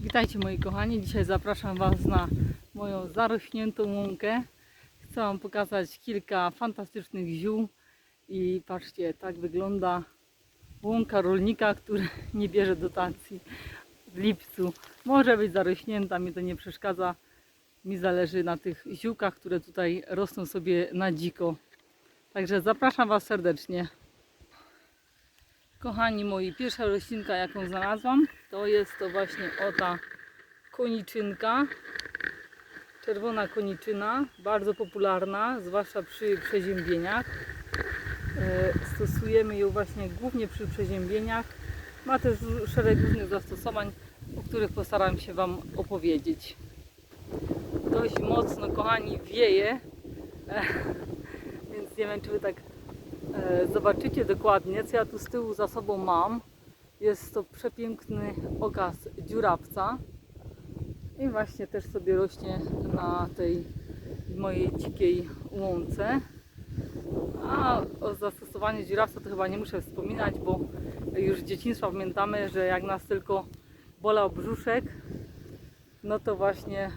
Witajcie moi kochani, dzisiaj zapraszam Was na moją zarośniętą łąkę. Chcę Wam pokazać kilka fantastycznych ziół i patrzcie, tak wygląda łąka rolnika, który nie bierze dotacji w lipcu. Może być zarośnięta, mi to nie przeszkadza. Mi zależy na tych ziółkach, które tutaj rosną sobie na dziko. Także zapraszam Was serdecznie. Kochani moi, pierwsza roślinka jaką znalazłam to jest to właśnie o ta koniczynka. Czerwona koniczyna, bardzo popularna, zwłaszcza przy przeziębieniach. E, Stosujemy ją właśnie głównie przy przeziębieniach. Ma też szereg różnych zastosowań, o których postaram się Wam opowiedzieć. Dość mocno, kochani, wieje, e, więc nie wiem, czy Wy tak E, Zobaczycie dokładnie, co ja tu z tyłu za sobą mam. Jest to przepiękny okaz dziurawca. I właśnie też sobie rośnie na tej mojej dzikiej łące. A o zastosowaniu dziurawca to chyba nie muszę wspominać, bo już z dzieciństwa pamiętamy, że jak nas tylko bolał brzuszek, no to właśnie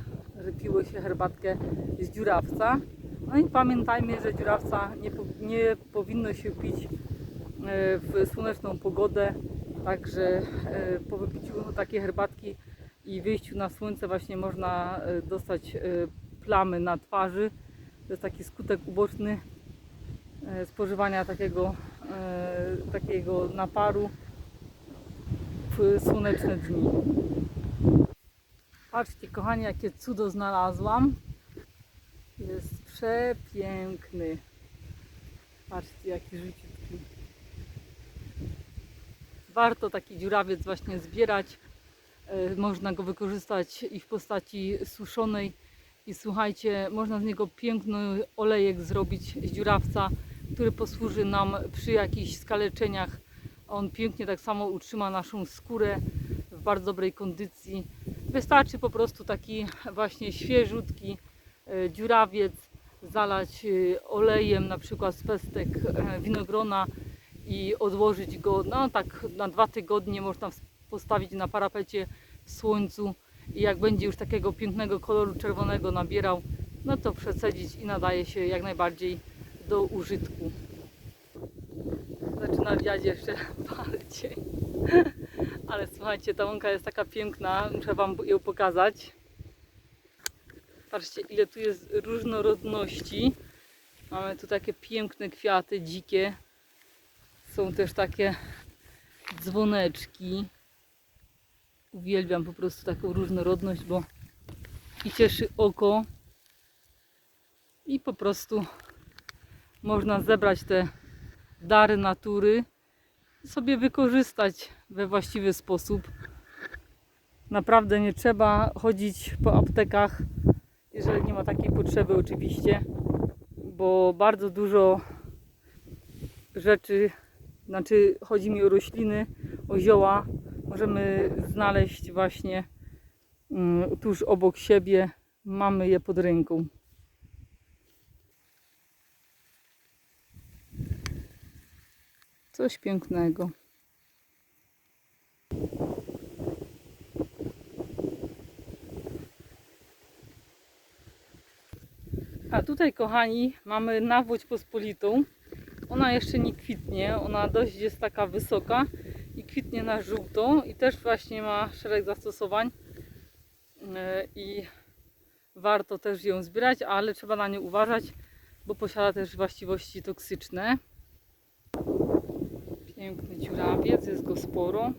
że piło się herbatkę z dziurawca. No i pamiętajmy, że dziurawca nie, nie powinno się pić e, w słoneczną pogodę, także e, po wypiciu takiej herbatki i wyjściu na słońce właśnie można e, dostać e, plamy na twarzy. To jest taki skutek uboczny spożywania takiego, takiego naparu w słoneczne dni. Patrzcie kochani, jakie cudo znalazłam. Jest przepiękny. Patrzcie, jaki życiutki. Warto taki dziurawiec właśnie zbierać. E, Można go wykorzystać i w postaci suszonej. I słuchajcie, można z niego piękny olejek zrobić z dziurawca, który posłuży nam przy jakichś skaleczeniach. On pięknie tak samo utrzyma naszą skórę w bardzo dobrej kondycji. Wystarczy po prostu taki właśnie świeżutki e, dziurawiec, zalać e, olejem na przykład z pestek winogrona i odłożyć go no tak na dwa tygodnie można postawić na parapecie w słońcu i jak będzie już takiego pięknego koloru czerwonego nabierał, no to przecedzić i nadaje się jak najbardziej do użytku. Zaczyna wiać jeszcze bardziej. Ale słuchajcie, ta łąka jest taka piękna, muszę Wam ją pokazać. Patrzcie, ile tu jest różnorodności. Mamy tu takie piękne kwiaty, dzikie. Są też takie dzwoneczki. Uwielbiam po prostu taką różnorodność, bo i cieszy oko. I po prostu można zebrać te dary natury i sobie wykorzystać we właściwy sposób. Naprawdę nie trzeba chodzić po aptekach, jeżeli nie ma takiej potrzeby oczywiście, bo bardzo dużo rzeczy, znaczy chodzi mi o rośliny, o zioła, możemy znaleźć właśnie mm, tuż obok siebie, mamy je pod ręką. Coś pięknego. A tutaj, kochani, mamy nawłoć pospolitą. Ona jeszcze nie kwitnie, ona dość jest taka wysoka i kwitnie na żółto i też właśnie ma szereg zastosowań Yy, i warto też ją zbierać, ale trzeba na nią uważać, bo posiada też właściwości toksyczne. Piękny dziurawiec, jest go sporo.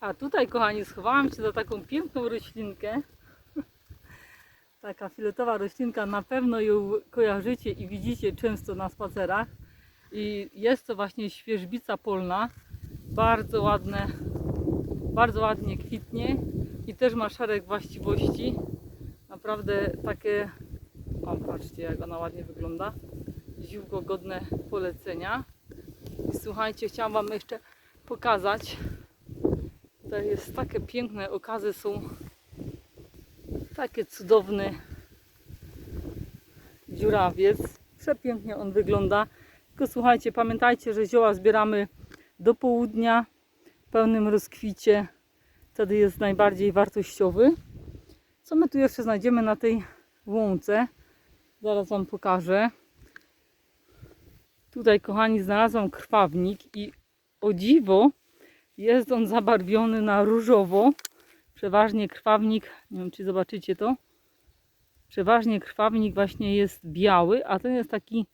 A tutaj, kochani, schowałam się za taką piękną roślinkę. Taka filetowa roślinka, na pewno ją kojarzycie i widzicie często na spacerach. I jest to właśnie świeżbica polna. Bardzo ładne, bardzo ładnie kwitnie i też ma szereg właściwości. Naprawdę takie, o patrzcie jak ona ładnie wygląda. Ziółko godne polecenia. I słuchajcie, chciałam Wam jeszcze pokazać. Tutaj jest takie piękne okazy są. Takie cudowny dziurawiec. Przepięknie on wygląda. Tylko słuchajcie, pamiętajcie, że zioła zbieramy do południa w pełnym rozkwicie. wtedy jest najbardziej wartościowy. Co my tu jeszcze znajdziemy na tej łące? Zaraz Wam pokażę. Tutaj, kochani, znalazłam krwawnik i o dziwo jest on zabarwiony na różowo. Przeważnie krwawnik, nie wiem czy zobaczycie to, przeważnie krwawnik właśnie jest biały, a ten jest taki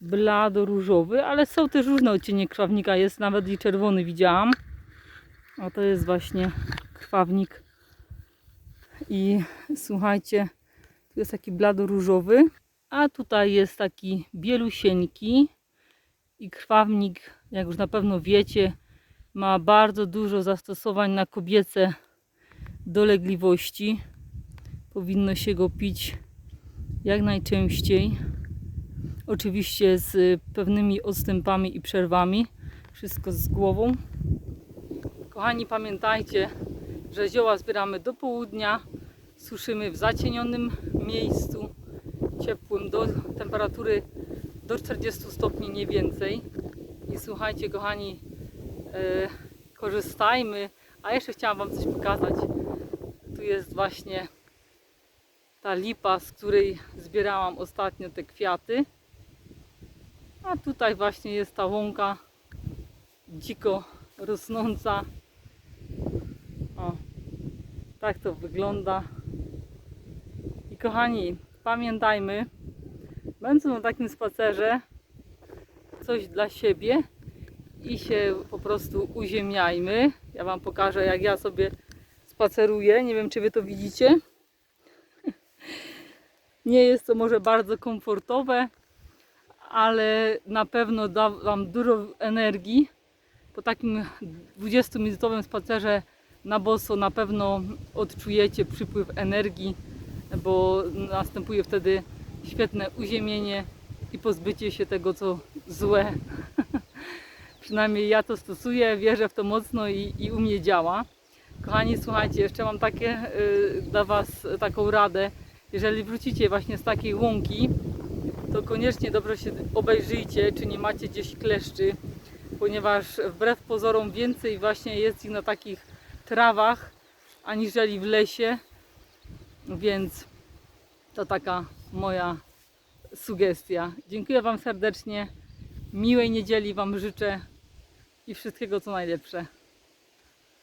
blado-różowy, ale są też różne odcienie krwawnika, jest nawet i czerwony widziałam. A to jest właśnie krwawnik. I słuchajcie, tu jest taki blado-różowy, a tutaj jest taki bielusieńki i krwawnik, jak już na pewno wiecie, ma bardzo dużo zastosowań na kobiece dolegliwości. Powinno się go pić jak najczęściej. Oczywiście z pewnymi odstępami i przerwami. Wszystko z głową. Kochani, pamiętajcie, że zioła zbieramy do południa. Suszymy w zacienionym miejscu, ciepłym, do temperatury do 40 stopni, nie więcej. I słuchajcie, kochani, e, korzystajmy. A jeszcze chciałam Wam coś pokazać. Tu jest właśnie ta lipa, z której zbierałam ostatnio te kwiaty. A tutaj właśnie jest ta łąka dziko rosnąca. O, tak to wygląda. I kochani, pamiętajmy, będąc na takim spacerze, coś dla siebie i się po prostu uziemiajmy. Ja Wam pokażę, jak ja sobie spaceruję. Nie wiem, czy Wy to widzicie. Nie jest to może bardzo komfortowe, ale na pewno da Wam dużo energii. Po takim 20-minutowym spacerze na boso na pewno odczujecie przypływ energii, bo następuje wtedy świetne uziemienie i pozbycie się tego, co złe. Przynajmniej ja to stosuję, wierzę w to mocno i, i u mnie działa. Kochani, słuchajcie, jeszcze mam takie y, dla Was taką radę. Jeżeli wrócicie właśnie z takiej łąki, to koniecznie dobrze się obejrzyjcie, czy nie macie gdzieś kleszczy, ponieważ wbrew pozorom więcej właśnie jest ich na takich trawach, aniżeli w lesie. Więc to taka moja sugestia. Dziękuję Wam serdecznie. Miłej niedzieli Wam życzę i wszystkiego co najlepsze.